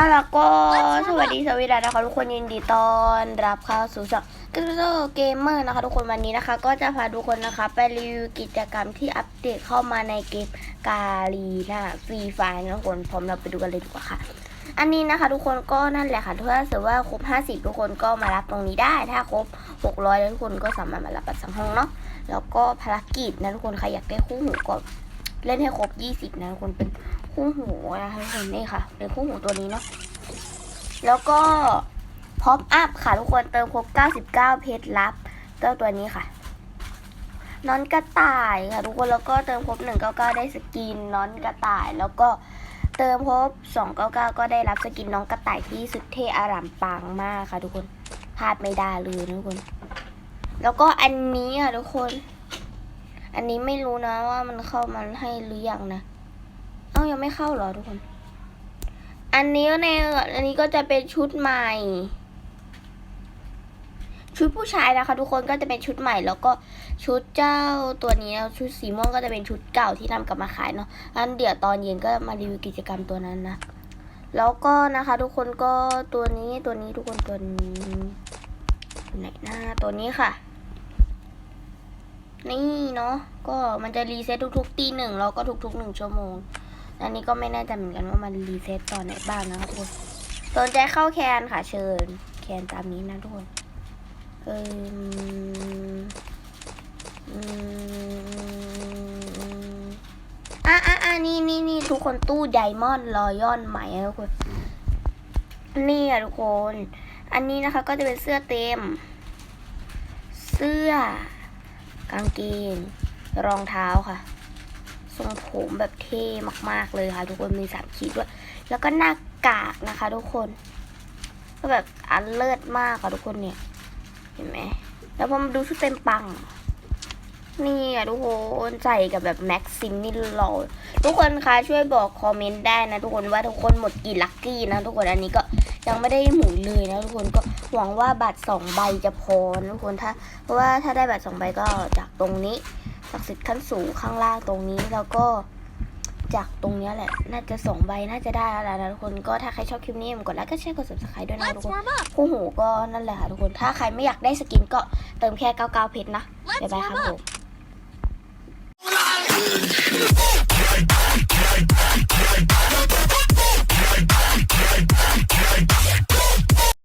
ดีสวัสดีสวีเดนะคะทุกคนยินดีต้อนรับเข้าสู่ช่องกึ๊กเกมเมอร์นะคะทุกคนวันนี้นะคะ ก็จะพาทุกคนนะคะไปรีวิวกิจกรรมที่อัปเดตเข้ามาในเกมกาลีนาฟรีไฟนะทุกคนพร้อมเราไปดูกันเลยดีกว่าค่ะ อันนี้นะคะ ทุกคนก็นั่นแหละค่ะถ้าเกิว่าครบ 50 ทุกคนก็มารับตรงนี้ได้ถ้าครบ 600แล้วทุกคนก็สามารถมารับบัตรสังห้องเนาะแล้วก็ภารกิจนะทุกคนใครอยากได้คู่หูก็เล่นให้ครบ 20 นะทุกคนเป็น คู่หูนะคะทุกคนนี่ค่ะ เป็นคู่หูตัวนี้เนาะแล้วก็พอปอัพค่ะทุกคนเติมครบ 99 เพชรลับเจ้าตัวนี้ค่ะ นอนกระต่ายค่ะทุกคนแล้วก็เติมครบ 199 ได้สกินนอนกระต่าย แล้วก็เติมครบ 299 ก็ได้รับสกินน้องกระต่ายที่สุดเท่อารามปางมากค่ะทุกคนพลาดไม่ได้เลยทุกคน แล้วก็อันนี้ค่ะทุกคน อันนี้ไม่รู้นะว่ามันเข้ามาให้หรือยังนะายังไม่เข้าเหรอทุกคน อันนี้ในอันนี้ก็จะเป็นชุดใหม่ ชุดผู้ชายนะคะ ทุกคนก็จะเป็นชุดใหม่ แล้วก็ชุดเจ้าตัวนี้นะชุดสีม่วงก็จะเป็นชุดเก่าที่ทำกลับมาขายเนาะอันเดี๋ยวตอนเย็นก็มารีวิวกิจกรรมตัวนั้นนะแล้วก็นะคะทุกคนก็ตัวนี้ตัวนี้ทุกคนตัวนี้ไหนหน้าตัวนี้ค่ะ นี่เนาะก็มันจะรีเซ็ตทุกๆตีหนึ่งแล้วก็ทุกๆหนึ่งชั่วโมง อันนี้ก็ไม่แน่ใจเหมือนกันว่ามันรีเซ็ตตอนไหนบ้างนะคะทุกคนสนใจเข้าแคนค่ะเชิญ แคนตามนี้นะทุกคนเอออืมอะอะอะนี่นี่นี่ทุกคนตู้ไดมอนด์รอยอนใหม่อะทุกคนนี่อะทุกคน อันนี้นะคะก็จะเป็นเสื้อเต็ม เสื้อ กางเกงรองเท้าค่ะ ทรงผมแบบเท่มาก ๆ เลยค่ะ ทุกคนมีสามขีดด้วย แล้วก็หน้ากากนะคะ ทุกคน ก็แบบอันเลิศมากค่ะทุกคนเนี่ย เห็นไหม แล้วพอมาดูชุดเต็มปัง นี่อะทุกคนใส่กับแบบแม็กซิมนี่หล่อทุกคนคะช่วยบอกคอมเมนต์ได้นะทุกคนว่าทุกคนหมดกี่ลัคกี้นะทุกคนอันนี้ก็ยังไม่ได้หมุนเลยนะทุกคนก็หวังว่าบัตรสองใบจะพอนะทุกคนถ้าเพราะว่าถ้าได้บัตรสองใบก็จากตรงนี้ ศักดิ์สิทธิ์ขั้นสูงข้างล่างตรงนี้แล้วก็จากตรงเนี้ยแหละ น่าจะสองใบน่าจะได้แล้วล่ะนะทุกคนก็ถ้าใครชอบคลิปนี้อย่าลืมกดไลค์ก็แชร์กด subscribe ด้วยนะทุก Let's คน warm up. คู่หูก็นั่นแหละค่ะทุกคนถ้าใครไม่อยากได้สกินก็เติมแค่99เพชรนะ Let's บ๊ายบายครับ warm ผ up. ม